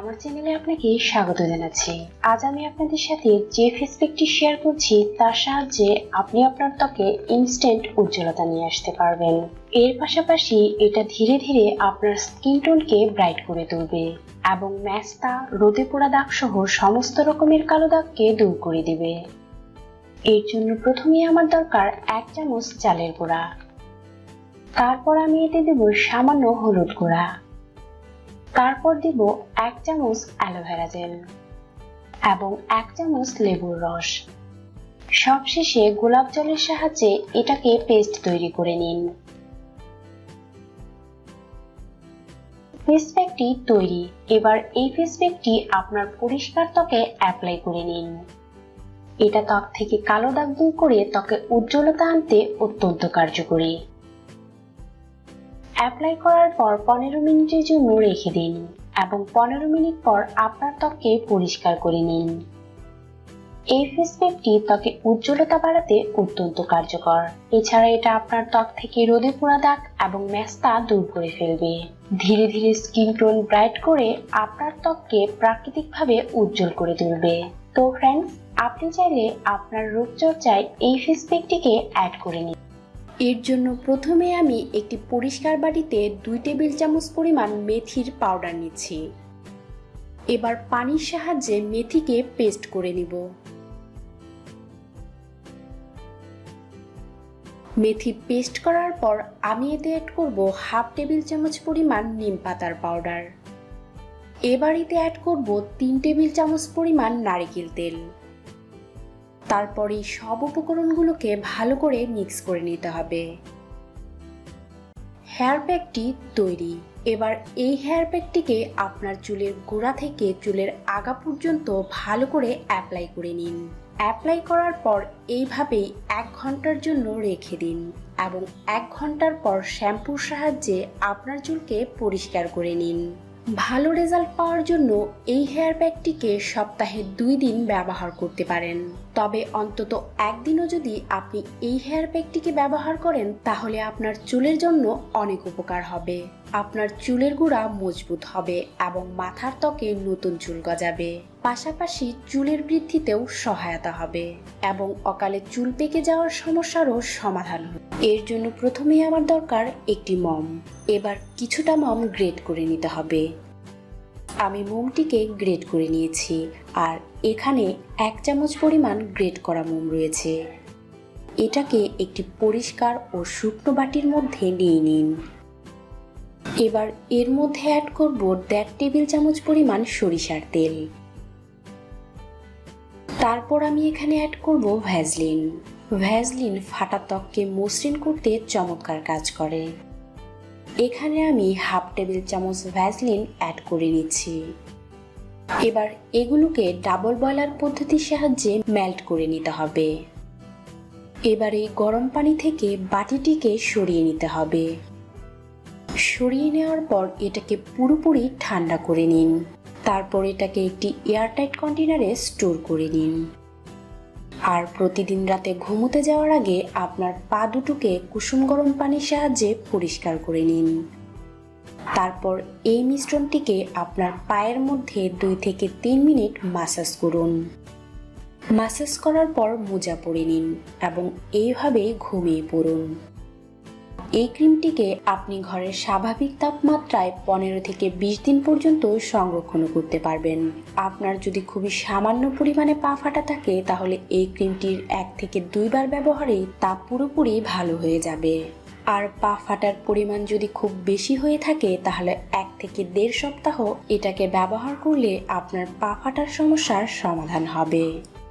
আমার চ্যানেলে আপনাকে স্বাগত জানাচ্ছি। আজ আমি আপনাদের সাথে যে ফেস প্যাকটি শেয়ার করছি, তার সাহায্যে আপনি আপনার ত্বকে ইনস্ট্যান্ট উজ্জ্বলতা নিয়ে আসতে পারবেন। এর পাশাপাশি এটা ধীরে ধীরে আপনার স্কিন টোনকে ব্রাইট করে তুলবে এবং ম্যাস্তা, রোদে পোড়া দাগ সহ সমস্ত রকমের কালো দাগকে দূর করে দিবে। এর জন্য প্রথমেই আমার দরকার এক চামচ চালের গুঁড়া। তারপর আমি এতে দেব সামান্য হলুদ গুঁড়া। তারপর দিব এক চামচ অ্যালোভেরা জেল এবং এক চামচ লেবুর রস। সবশেষে গোলাপ জলের সাহায্যে এটাকে পেস্ট তৈরি করে নিন। ফেস প্যাকটি তৈরি। এবার এই ফেস প্যাকটি আপনার পরিষ্কার ত্বকে অ্যাপ্লাই করে নিন। এটা ত্বক থেকে কালো দাগ দূর করে ত্বকে উজ্জ্বলতা আনতে অত্যন্ত কার্যকরী। অ্যাপ্লাই করার পর পনেরো মিনিটের জন্য রেখে দিন এবং পনেরো মিনিট পর আপনার ত্বককে পরিষ্কার করে নিন। এই ফেস প্যাকটি ত্বকে উজ্জ্বলতা বাড়াতে অত্যন্ত কার্যকর। এছাড়া এটা আপনার ত্বক থেকে রোদে পোড়া দাগ এবং ম্যাস্তা দূর করে ফেলবে। ধীরে ধীরে স্কিন টোন ব্রাইট করে আপনার ত্বককে প্রাকৃতিকভাবে উজ্জ্বল করে তুলবে। তো ফ্রেন্ডস আপনি চাইলে আপনার রূপচর্চায় এই ফেস প্যাকটিকে অ্যাড করে নিন। এর জন্য প্রথমে আমি একটি পরিষ্কার বাটিতে দুই টেবিল চামচ পরিমাণ মেথির পাউডার নিচ্ছি। এবার পানির সাহায্যে মেথিকে পেস্ট করে নিব। মেথি পেস্ট করার পর আমি এতে অ্যাড করব হাফ টেবিল চামচ পরিমাণ নিম পাতার পাউডার। এবার এতে অ্যাড করব তিন টেবিল চামচ পরিমাণ নারিকেল তেল। তারপরে সব উপকরণগুলোকে ভালো করে মিক্স করে নিতে হবে। হেয়ার প্যাকটি তৈরি। এবার এই হেয়ার প্যাকটিকে আপনার চুলের গোড়া থেকে চুলের আগা পর্যন্ত ভালো করে অ্যাপ্লাই করে নিন। অ্যাপ্লাই করার পর এইভাবেই এক ঘণ্টার জন্য রেখে দিন এবং এক ঘণ্টার পর শ্যাম্পুর সাহায্যে আপনার চুলকে পরিষ্কার করে নিন। ভালো রেজাল্ট পাওয়ার জন্য এই হেয়ার প্যাকটিকে সপ্তাহে দুই দিন ব্যবহার করতে পারেন। তবে অন্তত একদিনও যদি আপনি এই হেয়ার প্যাকটিকে ব্যবহার করেন, তাহলে আপনার চুলের জন্য অনেক উপকার হবে। আপনার চুলের গুঁড়া মজবুত হবে এবং মাথার ত্বকে নতুন চুল গজাবে। পাশাপাশি চুলের বৃদ্ধিতেও সহায়তা হবে এবং অকালে চুল পেকে যাওয়ার সমস্যারও সমাধান হবে এর জন্য প্রথমেই আমার দরকার একটি মম। এবার কিছুটা মম গ্রেট করে নিতে হবে। আমি মোমটিকে গ্রেট করে নিয়েছি, আর এখানে এক চামচ পরিমাণ গ্রেট করা মোম রয়েছে। এটাকে একটি পরিষ্কার ও শুকনো বাটির মধ্যে নিয়ে নিন। এবার এর মধ্যে অ্যাড করব দেড় টেবিল চামচ পরিমাণ সরিষার তেল। তারপর আমি এখানে অ্যাড করব ভ্যাজলিন ভ্যাজলিন ফাটা ত্বককে মসৃণ করতে চমৎকার কাজ করে। এখানে আমি হাফ টেবিল চামচ ভ্যাজলিন অ্যাড করে নিচ্ছি। এবার এগুলোকে ডাবল বয়লার পদ্ধতির সাহায্যে মেল্ট করে নিতে হবে। এবার এই গরম পানি থেকে বাটিটিকে সরিয়ে নিতে হবে। সরিয়ে নেওয়ার পর এটাকে পুরোপুরি ঠান্ডা করে নিন। তারপর এটাকে একটি এয়ারটাইট কন্টেনারে স্টোর করে নিন। আর প্রতিদিন রাতে ঘুমোতে যাওয়ার আগে আপনার পা দুটোকে কুসুম গরম পানির সাহায্যে পরিষ্কার করে নিন। তারপর এই মিশ্রণটিকে আপনার পায়ের মধ্যে দুই থেকে তিন মিনিট মাসাজ করুন। মাসাজ করার পর মোজা পরে নিন এবং এইভাবে ঘুমিয়ে পড়ুন। এই ক্রিমটিকে আপনি ঘরের স্বাভাবিক তাপমাত্রায় পনেরো থেকে বিশ দিন পর্যন্ত সংরক্ষণ করতে পারবেন। আপনার যদি খুবই সামান্য পরিমাণে পা ফাটা থাকে, তাহলে এই ক্রিমটির এক থেকে দুইবার ব্যবহারেই তা পুরোপুরি ভালো হয়ে যাবে। আর পা ফাটার পরিমাণ যদি খুব বেশি হয়ে থাকে, তাহলে এক থেকে দেড় সপ্তাহ এটাকে ব্যবহার করলে আপনার পা ফাটার সমস্যার সমাধান হবে।